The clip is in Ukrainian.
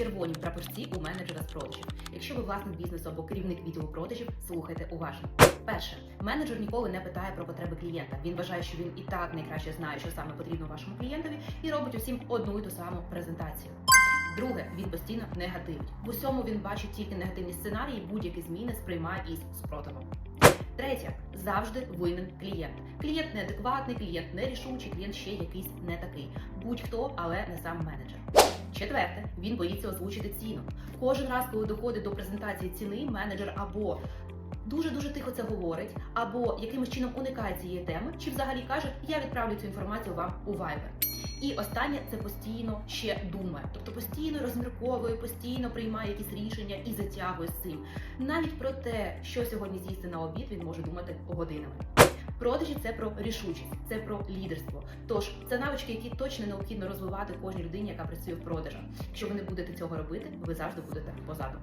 червоні прапорці у менеджера з продажів. Якщо ви власник бізнесу або керівник відділу продажів, слухайте уважно. Перше, менеджер ніколи не питає про потреби клієнта. Він вважає, що він і так найкраще знає, що саме потрібно вашому клієнтові, і робить усім одну і ту саму презентацію. Друге, він постійно негативить. В усьому він бачить тільки негативні сценарії, будь-які зміни сприймає із спротивом. Третє, завжди винен клієнт. Клієнт неадекватний, клієнт нерішучий, клієнт ще якийсь не такий. Будь-хто, але не сам менеджер. Четверте, він боїться озвучити ціну. Кожен раз, коли доходить до презентації ціни, менеджер або дуже дуже тихо це говорить, або якимось чином уникає цієї теми, чи взагалі каже, я відправлю цю інформацію вам у Viber. І останнє це постійно ще думає, тобто постійно розмірковує, постійно приймає якісь рішення і затягує з цим. Навіть про те, що сьогодні з'їсти на обід, він може думати годинами. Продажі це про рішучість, це про лідерство. Тож це навички, які точно необхідно розвивати кожній людині, яка працює в продажах. Якщо ви не будете цього робити, ви завжди будете позаду.